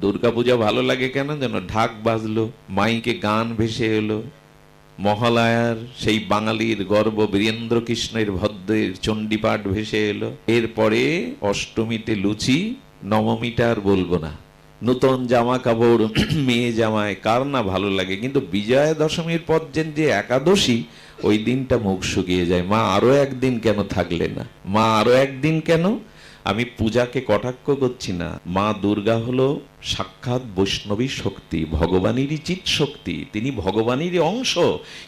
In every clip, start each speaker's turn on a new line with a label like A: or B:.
A: দুর্গাপূজা ভালো লাগে কেন যেন? ঢাক বাজলো, মাইকে গান ভেসে এলো। মহালয়ার সেই বাঙালির গর্ব বীরেন্দ্র কৃষ্ণের ভদ্রের চণ্ডীপাঠ ভেসে এলো। এরপরে অষ্টমীতে লুচি, নবমীটা আর বলব না। নূতন জামা কাপড় মেয়ে জামায়, কার না ভালো লাগে? কিন্তু বিজয়া দশমীর পর যে একাদশী, ওই দিনটা মুখ শুকিয়ে যায়। মা আরও একদিন কেন থাকলে না? মা আরও একদিন কেন আমি পূজাকে কটাক্ষ করছি না। মা দুর্গা হলো সাক্ষাৎ বৈষ্ণবী শক্তি, ভগবানেরই চিৎ শক্তি, তিনি ভগবানেরই অংশ।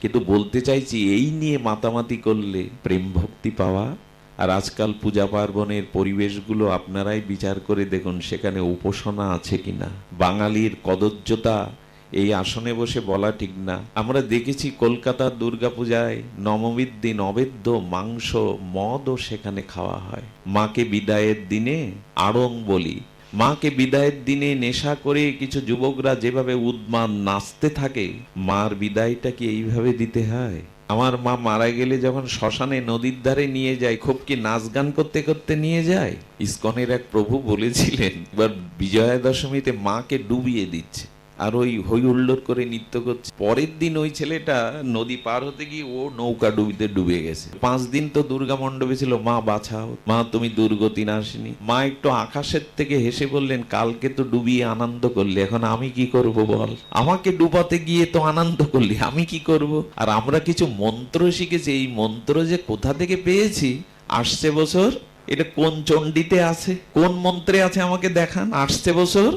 A: কিন্তু বলতে চাইছি, এই নিয়ে মাতামাতি করলে প্রেম ভক্তি পাওয়া? আর আজকাল পূজা পার্বণের পরিবেশগুলো আপনারাই বিচার করে দেখুন, সেখানে উপাসনা আছে কিনা। বাঙালির কদর্যতা এই আসনে বসে বলা ঠিক না। আমরা দেখেছি কলকাতার দুর্গাপূজায় নবমীর দিন অবেদ্য মাংস, মদও সেখানে খাওয়া হয়। মাকে বিদায়ের দিনে আড়ং বলি। মাকে বিদায়ের দিনে নেশা করে কিছু যুবকরা যেভাবে উদ্মান নাচতে থাকে, মার বিদায়টা কি এইভাবে দিতে হয়? আমার মা মারা গেলে যখন শ্মশানে নদীর ধারে নিয়ে যায়, খুব কি নাচ গান করতে করতে নিয়ে যায়? ইস্কনের এক প্রভু বলেছিলেন, এবার বিজয়া দশমীতে মাকে ডুবিয়ে দিচ্ছে। আর ওই হই হুল্লোড় করে নৃত্য করছে। পরের দিন ওই ছেলেটা নদী পার হতে গিয়ে ও নৌকা ডুবিতে ডুবে গেছে। পাঁচ দিন তো দুর্গা মণ্ডপে ছিল। মা, বাঁচাও। মা, তুমি দুর্গতি নাসিনি মা একটু আকাশের থেকে হেসে বললেন, কালকে তো ডুবিয়ে আনন্দ করলে, এখন আমি কি করব বল? আমাকে ডুবাতে গিয়ে তো আনন্দ করলি, আমি কি করব? আর আমরা কিছু মন্ত্র শিখেছি। এই মন্ত্র যে কোথা থেকে পেয়েছি, আসছে বছর এটা কোন চণ্ডীতে আছে? কোন মন্ত্রে আছে আমাকে দেখান? আসছে বছর?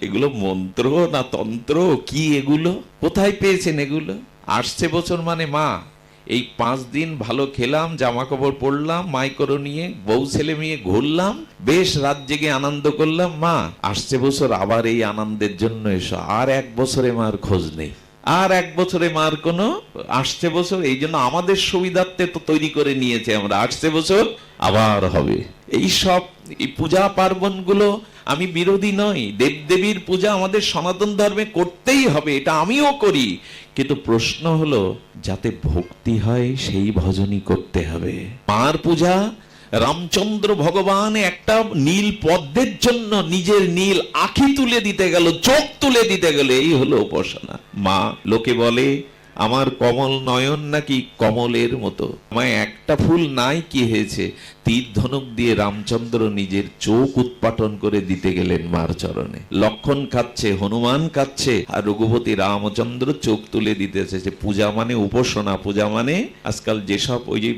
A: এগুলো মন্ত্র না তন্ত্র? কি এগুলো? কোথায় পেয়েছেন এগুলো? আসছে বছর মানে মা, এই পাঁচ দিন ভালো খেলাম জামা কাপড় পরলাম, মাইকরো নিয়ে, বউ, ছেলে মেয়ে ঘুরলাম, বেশ রাত জেগে আনন্দ করলাম, মা, আসছে বছর, আবার এই আনন্দের জন্য এসো। আর এক বছরে মার খোঁজ নেই। আর এক বছরে মার কোনো আসছে বছর, এই জন্য আমাদের সুবিধার্থে তো তৈরি করে নিয়েছে আমরা, আসছে বছর আবার হবে। এই সব, এই পূজা পার্বণগুলো আমি বিরোধী নই, দেবদেবীর পূজা আমাদের সনাতন ধর্মে করতেই হবে, এটা আমিও করি। কিন্তু প্রশ্ন হলো, যাতে ভক্তি হয়, সেই ভজনই করতে হবে। মার পূজা রামচন্দ্র ভগবান একটা নীল পদ্মের জন্য নিজের নীল আখি তুলে দিতে গেল, চোখ তুলে দিতে গেল, এই হলো উপাসনা। মা লোকে বলে আমার কমল নয়ন নাকি কমলের মতো? আমায় একটা ফুল নাই কি হয়েছে? তীর ধনুক দিয়ে রামচন্দ্র নিজের চোখ উৎপাটন করে দিতে গেলেন মার চরণে। লক্ষণ খাচ্ছে হনুমান খাচ্ছে আর রঘুপতি রামচন্দ্র চোখ তুলে দিতেছে যে পূজা মানে উপাসনা। পূজা মানে আজকাল যেসব ওই যে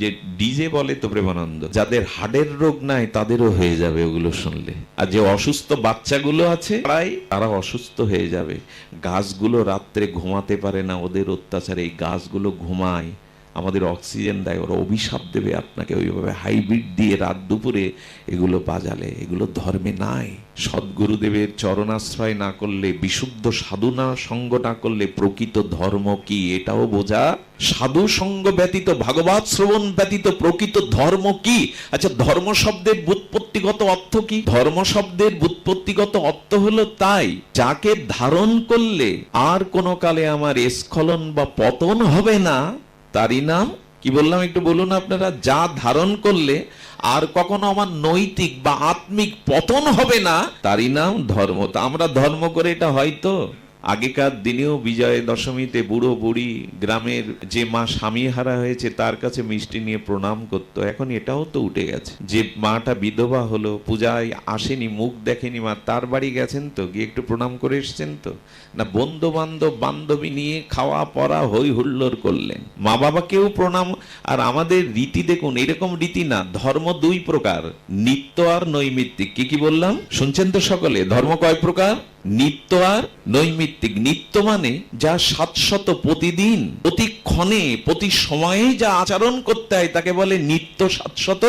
A: যে ডিজে বলে তো প্রেমানন্দ, যাদের হাড়ের রোগ নাই তাদেরও হয়ে যাবে ওগুলো শুনলে। আর যে অসুস্থ বাচ্চাগুলো আছে, প্রায় তারা অসুস্থ হয়ে যাবে। গাছগুলো রাত্রে ঘুমাতে পারে না, ওদের অত্যাচারে গাছগুলো ঘুমায়। আমাদের অক্সিজেন দেয়, ওরা অভিশাপ দেবে আপনাকে, ওইভাবে হাইব্রিড দিয়ে রাত দুপুরে এগুলো বাজালে। এগুলো ধর্মে নাই। সদ্গুরুদেবের চরণাশ্রয় না করলে, বিশুদ্ধ সাধনা সঙ্গ না করলে প্রকৃত ধর্ম কি? এটাও বোঝা। সাধু সঙ্গ ব্যতীত, ভাগবত শ্রবণ ব্যতীত প্রকৃত ধর্ম কি? আচ্ছা ধর্ম শব্দের বুৎপত্তিগত অর্থ কি? ধর্ম শব্দের বুৎপত্তিগত অর্থ হলো তাই, যাকে ধারণ করলে আর কোনো কালে আমার স্খলন বা পতন হবে না। তারই নাম? কি বললাম একটু বলুন আপনারা? যা ধারণ করলে আর কখনো আমার নৈতিক বা আত্মিক পতন হবে না, তারই নাম ধর্ম। তা আমরা ধর্ম করে এটা হয়তো আগেকার দিনেও বিজয় দশমীতে বুড়ো বুড়ি গ্রামের যে মা স্বামী হারা হয়েছে, তার কাছে মিষ্টি নিয়ে প্রণাম করতো। এখন এটাও তো উঠে গেছে। যে মাটা বিধবা হলো, পূজায় আসেনি, মুখ দেখেনি, মা তার বাড়ি গেছেন তো? গিয়ে একটু প্রণাম করে এসছেন তো? না বন্ধু বান্ধব বান্ধবী নিয়ে খাওয়া, পড়া হই হুল্লোড় করলেন। মা বাবাকেও প্রণাম, আর আমাদের রীতি দেখুন, এরকম রীতি না, ধর্ম দুই প্রকার, নিত্য আর নৈমিত্তিক। কি কি বললাম? শুনছেন তো সকলে? ধর্ম কয় প্রকার? নিত্য আর নৈমিত্তিক। নিত্য মানে যা সাতশত প্রতিদিন প্রতি ক্ষণে প্রতি সময়ে যা আচরণ করতে হয়, তাকে বলে নিত্য সাতশত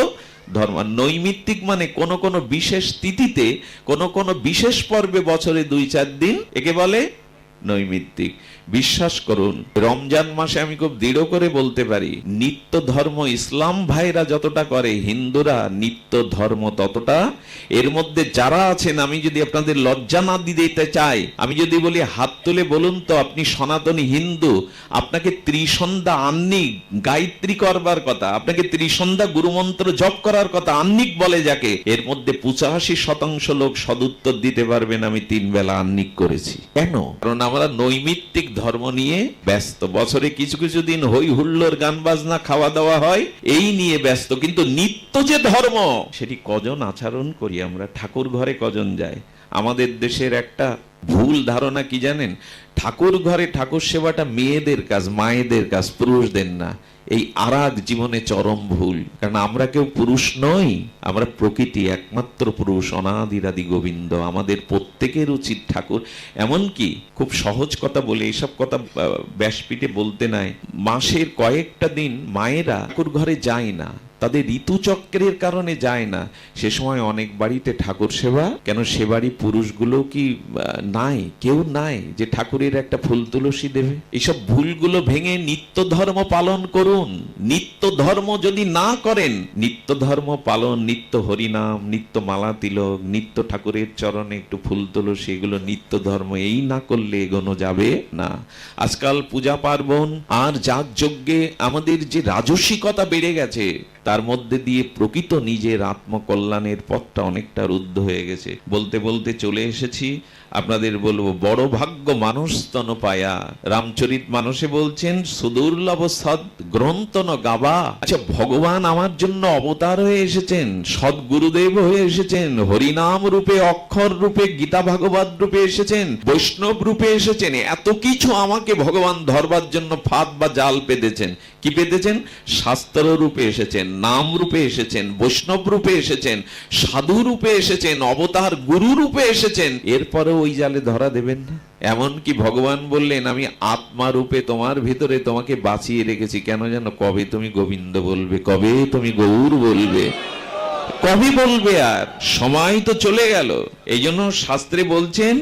A: ধর্ম। নৈমিত্তিক মানে কোন কোন বিশেষ তিথিতে, কোন কোন বিশেষ পর্বে বছরে দুই চার দিন, একে বলে নৈমিত্তিক। বিশ্বাস করুন, রমজান মাসে আমি খুব দৃঢ় করে বলতে পারি, নিত্য ধর্ম ইসলাম ভাইরা যতটা করে, হিন্দুরা নিত্য ধর্ম ততটা। এর মধ্যে যারা আছেন, আমি যদি আপনাদের লজ্জা না দিতে চাই, আমি যদি বলি, হাত তুলে বলুন তো, আপনি সনাতনী হিন্দু, আপনাকে ত্রিসন্ধ্যা আন্নিক গায়ত্রী করবার কথা, আপনাকে ত্রিসন্ধ্যা গুরুমন্ত্র জপ করার কথা আন্নিক বলে যাকে, এর মধ্যে পঁচাশি শতাংশ লোক সদুত্তর দিতে পারবেন আমি তিন বেলা আন্নিক করেছি। কেন? কারণ আমরা নৈমিত্তিক ধর্ম নিয়ে ব্যস্ত। বছরে কিছু কিছু দিন হই হুল্লোর গান বাজনা খাওয়া দাওয়া হয়, এই নিয়ে ব্যস্ত। কিন্তু নিত্য যে ধর্ম, সেটি কজন আচরণ করি আমরা? ঠাকুর ঘরে কজন যায়? আমাদের দেশের একটা ভুল ধারণা কি জানেন? ঠাকুর ঘরে ঠাকুর সেবাটা মেয়েদের কাজ, মায়েদের কাজ, পুরুষদের না। এই আরাগ জীবনে চরম ভুল। কারণ আমরা কেউ পুরুষ নই, আমরা প্রকৃতি, একমাত্র পুরুষ, অনাদিরাদি গোবিন্দ। আমাদের প্রত্যেকের উচিত ঠাকুর। এমনকি খুব সহজ কথা বলে এইসব কথা ব্যাসপীঠে বলতে নাই। মাসের কয়েকটা দিন মায়েরা ঠাকুর ঘরে যায় না। তাদের ঋতুচক্রের কারণে যায় না। সে সময় অনেক বাড়িতে ঠাকুর সেবা। কেন সে বাড়ি পুরুষগুলো কি নাই? কেউ নাই যে ঠাকুরের একটা ফুল তুলসী দেবে। এইসব ভুলগুলো ভেঙে নিত্য ধর্ম পালন করুন। নিত্য ধর্ম যদি না করেন নিত্য ধর্ম পালন, নিত্য হরিনাম, নিত্য মালা তিলক, নিত্য ঠাকুরের চরণে একটু ফুল তুলসী, এগুলো নিত্য ধর্ম এই না করলে এগোনো যাবে না। আজকাল পূজা পার্বণ আর যাগ যজ্ঞে আমাদের যে রাজস্বিকতা বেড়ে গেছে তার মধ্যে দিয়ে প্রকৃত নিজের আত্মকল্যাণের পথটা অনেকটা রুদ্ধ হয়ে গেছে। বলতে বলতে চলে এসেছি, আপনাদের বলব, বড় ভাগ্য মানুষ স্তন পায়া। রামচরিত মানুষে বলছেন, সুদুর্লভ সৎ গ্রন্থন গাবা। আচ্ছা ভগবান আমার জন্য অবতার হয়ে এসেছেন সৎ গুরুদেব হয়ে এসেছেন, হরিনাম রূপে, অক্ষর রূপে, গীতা ভাগবত রূপে এসেছেন, বৈষ্ণব রূপে এসেছেন, এত কিছু আমাকে ভগবান ধরবার জন্য ফাঁদ বা জাল পেতেছেন। কি পেতেছেন? শাস্ত্র রূপে এসেছেন নাম রূপে এসেছেন বৈষ্ণব রূপে এসেছেন সাধু রূপে এসেছেন, অবতার গুরু রূপে এসেছেন। এরপরে ওই জালে ধরা দেবেন না। এমন কি ভগবান বললেন, আমি আত্মা রূপে তোমার ভিতরে তোমাকে বাঁচিয়ে রেখেছি। কেন যেন কবে তুমি গোবিন্দ বলবে, কবে তুমি গৌর বলবে? কবে বলবে আর? সময় তো চলে গেল। এই জন্য শাস্ত্রে বলছেন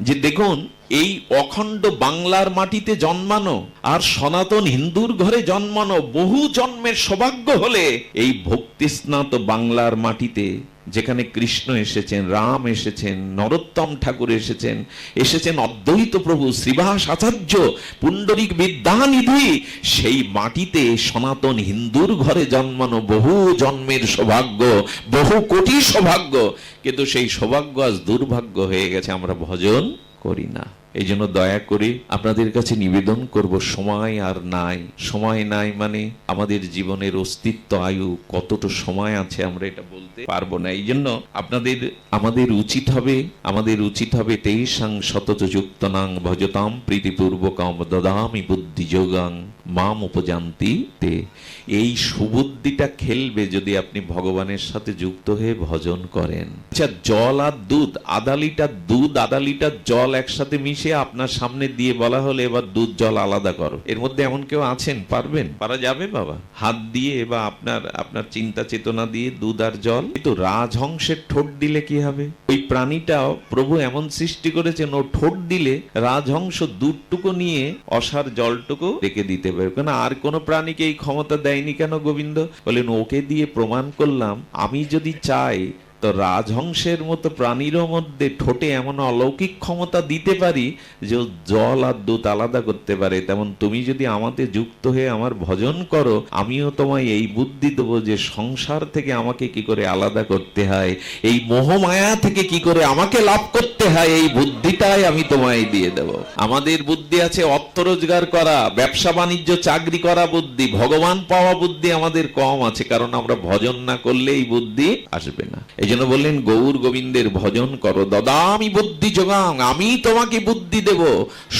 A: যে দেখুন, এই অখণ্ড বাংলার মাটিতে জন্মানো আর সনাতন হিন্দুর ঘরে জন্মানো বহু জন্মের সৌভাগ্য হলে এই ভক্তিস্নাত বাংলার মাটিতে যেখানে কৃষ্ণ এসেছেন, রাম এসেছেন, নরোত্তম ঠাকুর এসেছেন এসেছেন অদ্বৈত প্রভু, শ্রীবাস আচার্য, পুণ্ডরিক বিদ্যানিধি, সেই মাটিতে সনাতন হিন্দুর ঘরে জন্মানো বহু জন্মের সৌভাগ্য, বহু কোটি সৌভাগ্য, কিন্তু সেই সৌভাগ্য আজ দুর্ভাগ্য হয়ে গেছে, আমরা ভজন করি না। এই জন্য দয়া করে আপনাদের কাছে নিবেদন করব, সময় আর নাই। সময় নাই মানে আমাদের জীবনের অস্তিত্ব, আয়ু কতটা সময় আছে আমরা এটা বলতে পারব না। এই জন্য আপনাদের, আমাদের উচিত হবে, আমাদের উচিত হবে তেইশাং শতযুক্ত যুক্তনাং ভজতাম প্রীতিপূর্বকাম দদামি বুদ্ধি যোগাং মাম উপজান্তি তে। এই সুবুদ্ধিটা খেলবে যদি আপনি ভগবানের সাথে যুক্ত হয়ে ভজন করেন। আচ্ছা জল আর দুধ আধা লিটার দুধ আধা লিটার জল একসাথে মিশে আপনার সামনে দিয়ে বলা হলে এবার দুধ, জল আলাদা করো। এর মধ্যে এমন কেউ আছেন? পারবেন? পারা যাবে বাবা। হাত দিয়ে বা আপনার আপনার চিন্তা চেতনা দিয়ে দুধ আর জল। কিন্তু রাজহংসের ঠোঁট দিলে কি হবে? ওই প্রাণীটাও প্রভু এমন সৃষ্টি করেছেন, ও ঠোঁট দিলে রাজহংস দুধটুকু নিয়ে অসার জলটুকু রেখে দিতে পারে কেন আর কোন প্রাণীকে এই ক্ষমতা দেয়নি কেন গোবিন্দ? বলেন, ওকে দিয়ে প্রমাণ করলাম, আমি যদি চাই তো রাজহংসের মতো প্রাণীরও মধ্যে ঠোঁটে এমন অলৌকিক ক্ষমতা দিতে পারি যে জল আর দুধ আলাদা করতে পারে। তেমন তুমি যদি আমাতে যুক্ত হয়ে আমার ভজন করো, আমিও তোমায় এই বুদ্ধি দেবো যে সংসার থেকে আমাকে কি করে আলাদা করতে হয়, এই মোহমায়া থেকে কি করে আমাকে লাভ করতে হয়, এই বুদ্ধিটাই আমি তোমায় দিয়ে দেব। আমাদের বুদ্ধি আছে অর্থ রোজগার করা, ব্যবসা বাণিজ্য চাকরি করা বুদ্ধি, ভগবান পাওয়া বুদ্ধি আমাদের কম আছে, কারণ আমরা ভজন না করলে এই বুদ্ধি আসবে না। জন্য বললেন, গৌর গোবিন্দের ভজন করো। দদামি বুদ্ধি যোগাং, আমি তোমাকে বুদ্ধি দেব,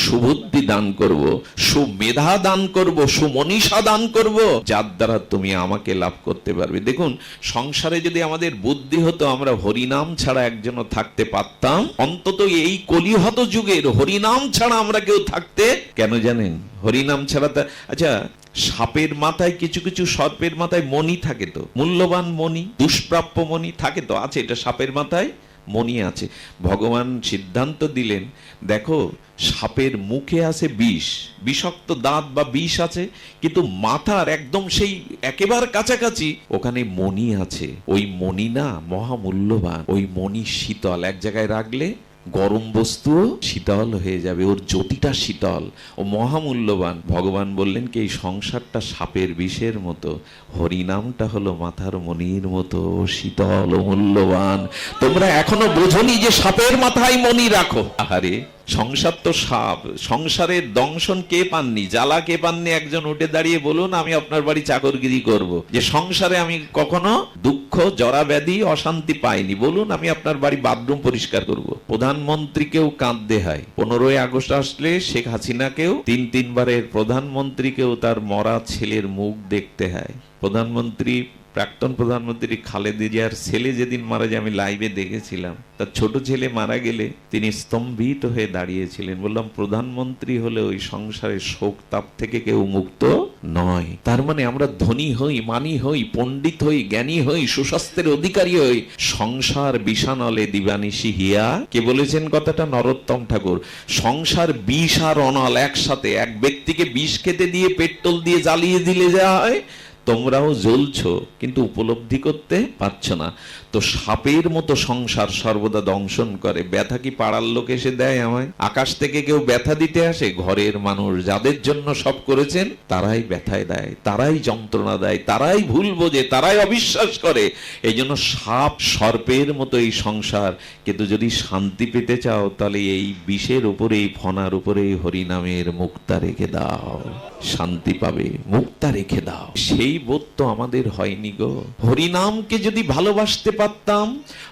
A: সুবুদ্ধি দান করব, সুমেধা দান করব, সুমনীষা দান করব, যার দ্বারা তুমি আমাকে লাভ করতে পারবে। দেখুন, সংসারে যদি আমাদের বুদ্ধি হতো, আমরা হরিনাম ছাড়া একজনও থাকতে পারতাম। অন্তত এই কলিহত যুগের হরিনাম ছাড়া আমরা কেউ থাকতে, কেন জানেন? হরিনাম ছাড়া আচ্ছা সাপের মাথায় কিছু কিছু সর্পের মাথায় মণি থাকে তো। মূল্যবান মণি, দুষ্প্রাপ্য মণি থাকে তো, আছে, এটা সাপের মাথায় মণি আছে। ভগবান সিদ্ধান্ত দিলেন, দেখো, সাপের মুখে আছে বিষ, বিষাক্ত দাঁত বা বিষ আছে, কিন্তু মাথার একদম সেই একেবারে কাছাকাছি ওখানে মণি আছে। ওই মণি না, মহামূল্যবান, ওই মণি শীতল, এক জায়গায় রাখলে গরম বস্তু শীতল হয়ে যাবে, ওর জ্যোতিটা শীতল। ও মহামূল্যবান। ভগবান বললেন কি, এই সংসারটা সাপের বিষের মতো। হরিনামটা হলো মাথার মনির মতো। শীতল মূল্যবান। তোমরা এখনও বোঝনি যে সাপের মাথায় মনি রাখো। আহারে সংসার তো সাপ। সংসারের দংশন কে পাননি? জ্বালা কে পাননি? একজন উঠে দাঁড়িয়ে বলুন, আমি আপনার বাড়ি চাকরগিরি করব। যে সংসারে আমি কখনো দুঃখ, জরা ব্যাধি, অশান্তি পাইনি। বলুন, আমি আপনার বাড়ি বাথরুম পরিষ্কার করব। প্রধানমন্ত্রীকেও কাঁদতে হয়। পনেরোই আগস্ট আসলে শেখ হাসিনাকেও তিন তিনবারের প্রধানমন্ত্রীকেও তার মরা ছেলের মুখ দেখতে হয়। প্রধানমন্ত্রী প্রাক্তন প্রধানমন্ত্রী খালেদা জিয়ার ছেলে যেদিন মারা যায়, আমি লাইভে দেখেছিলাম। তার ছোট ছেলে মারা গেলে তিনি স্তম্ভিত হয়ে দাঁড়িয়েছিলেন। বললাম, প্রধানমন্ত্রী হলে ওই সংসারের শোক তাপ থেকে কেউ মুক্ত নয়। তার মানে আমরা ধনী হই, মানি হই, পণ্ডিত হই, জ্ঞানী হই, সুস্বাস্থ্যের অধিকারী হই। সংসার বিষানলে দিবানিশি হিয়া। কে বলেছেন কথাটা? নরোত্তম ঠাকুর। সংসার বিষ আর অনল, একসাথে। এক ব্যক্তিকে বিষ খেতে দিয়ে পেট্রোল দিয়ে জ্বালিয়ে দিলে যা হয় তোমরাও জ্বলছ, কিন্তু উপলব্ধি করতে পারছ না। তো সাপের মতো সংসার সর্বদা দংশন করে। ব্যথা কি পাড়ার লোক এসে দেয় আমায়? আকাশ থেকে কেউ ব্যথা দিতে আসে? ঘরের মানুষ যাদের জন্য সব করেছেন, তারাই ব্যথায় দেয়, তারাই যন্ত্রণা দেয়, তারাই ভুল বোঝে, তারাই অবিশ্বাস করে। এই জন্য সাপ সর্পের মতো এই সংসার। কিন্তু যদি শান্তি পেতে চাও, তাহলে এই বিষের উপরে, এই ফনার উপরে হরিনামের মুক্তা রেখে দাও। শান্তি পাবে, মুক্তা রেখে দাও। সেই বোধ তো আমাদের হয়নি গো। হরিনামকে যদি ভালোবাসতে পারতাম,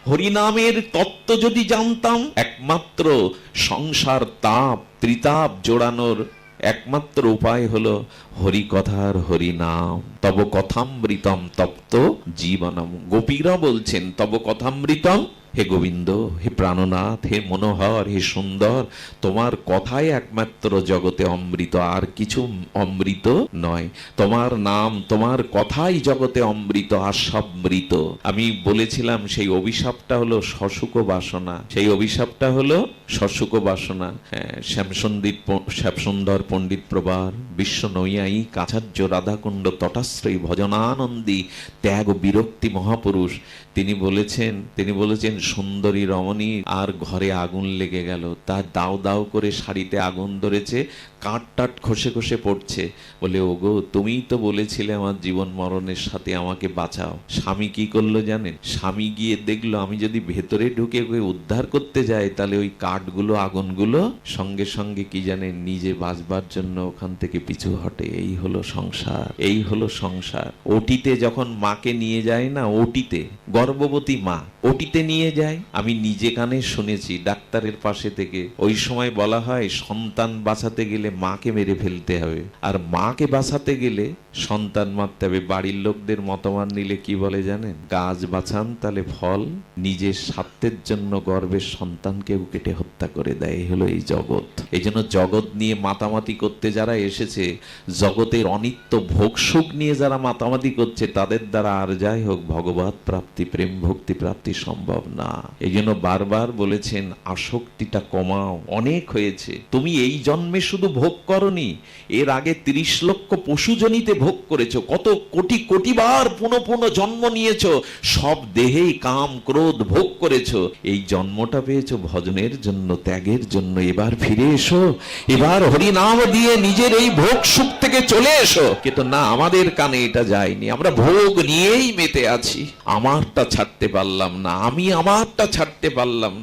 A: হরিনামের তত্ত্ব যদি জানতাম, একমাত্র সংসার তাপ, ত্রিতাপ জোড়ানোর একমাত্র উপায় হলো হরিকথার হরিনাম তব কথামৃতম তপ্ত জীবনম। গোপীরা বলছেন তব কথামৃতম। হে গোবিন্দ হে প্রাণনাথ হে মনোহর হে সুন্দর তোমার কথাই একমাত্র জগতে অমৃত আর কিছু অমৃত নয়। তোমার নাম তোমার কথাই জগতে অমৃত আর সব মৃত। আমি বলেছিলাম সেই অভিশাপটা হলো শশুক বাসনা। সেই অভিশাপটা হলো শশুক বাসনা। হ্যাঁ, শ্যামসন্দীপ শ্যামসুন্দর পণ্ডিত প্রবার বিশ্ব নৈয়াই কাছার্য রাধাকুণ্ড তটাশ্রয়ী ভজনানন্দী ত্যাগ বিরক্তি মহাপুরুষ। তিনি বলেছেন তিনি বলেছেন, সুন্দরী রমণী, আর ঘরে আগুন লেগে গেল। তার দাও দাও করে শাড়িতে আগুন ধরেছে কাঠ টাট খসে খসে পড়ছে। বলে, ওগো, তুমিই তো বলেছিলে আমার জীবন মরণের সাথে আমাকে বাঁচাও। স্বামী কি করল জানেন? স্বামী গিয়ে দেখল, আমি যদি ভেতরে ঢুকে ওকে উদ্ধার করতে যাই, তাহলে ওই কাঠগুলো, আগুনগুলো সঙ্গে সঙ্গে কি জানেন, নিজে বাঁচবার জন্য ওখান থেকে পিছু হটে। এই হলো সংসার, এই হলো সংসার। ওটিতে যখন মাকে নিয়ে যায় না, ওটিতে গর্ভবতী মা ওটিতে নিয়ে যায়। আমি নিজে কানে শুনেছি ডাক্তারের পাশে থেকে। ওই সময় বলা হয়, সন্তান বাঁচাতে গেলে মাকে মেরে ফেলতে হবে। আর মাকে বাঁচাতে গেলে সন্তান মারতে হবে। বাড়ির লোকদের মতামত নিলে কি বলে জানেন? গাছ বাঁচান, তাহলে ফল। নিজের স্বার্থের জন্য গর্বের সন্তানকেও কেটে হত্যা করে দেয়। হলো এই জগৎ। এই জন্য জগৎ নিয়ে মাতামাতি করতে যারা এসেছে, জগতের অনিত্য ভোগ সুখ নিয়ে যারা মাতামাতি করছে, তাদের দ্বারা আর যাই হোক, ভগবত প্রাপ্তি, প্রেম ভক্তি প্রাপ্তি সম্ভব না। এই জন্য বারবার বলেছেন, আসক্তিটা কমাও, অনেক হয়েছে। তুমি এই জন্মে শুধু ভোগ করনি, এর আগে তিরিশ লক্ষ পশুজনিতে ভোগ করেছ, কত কোটি কোটি বার পুনঃ পুনঃ জন্ম নিয়েছো, সব দেহেই কাম, ক্রোধ ভোগ করেছ। এই জন্মটা পেয়েছ ভজনের জন্য, ত্যাগের জন্য। এবার ফিরে এসো, এবার হরিনাম দিয়ে নিজের এই ভোগ সুখ থেকে চলে এসো। কিন্তু না, আমাদের কানে এটা যায়নি। আমরা ভোগ নিয়েই মেতে আছি। আমারটা ছাড়তে পারলাম না আমি আমারটা ছাড়তে পারলাম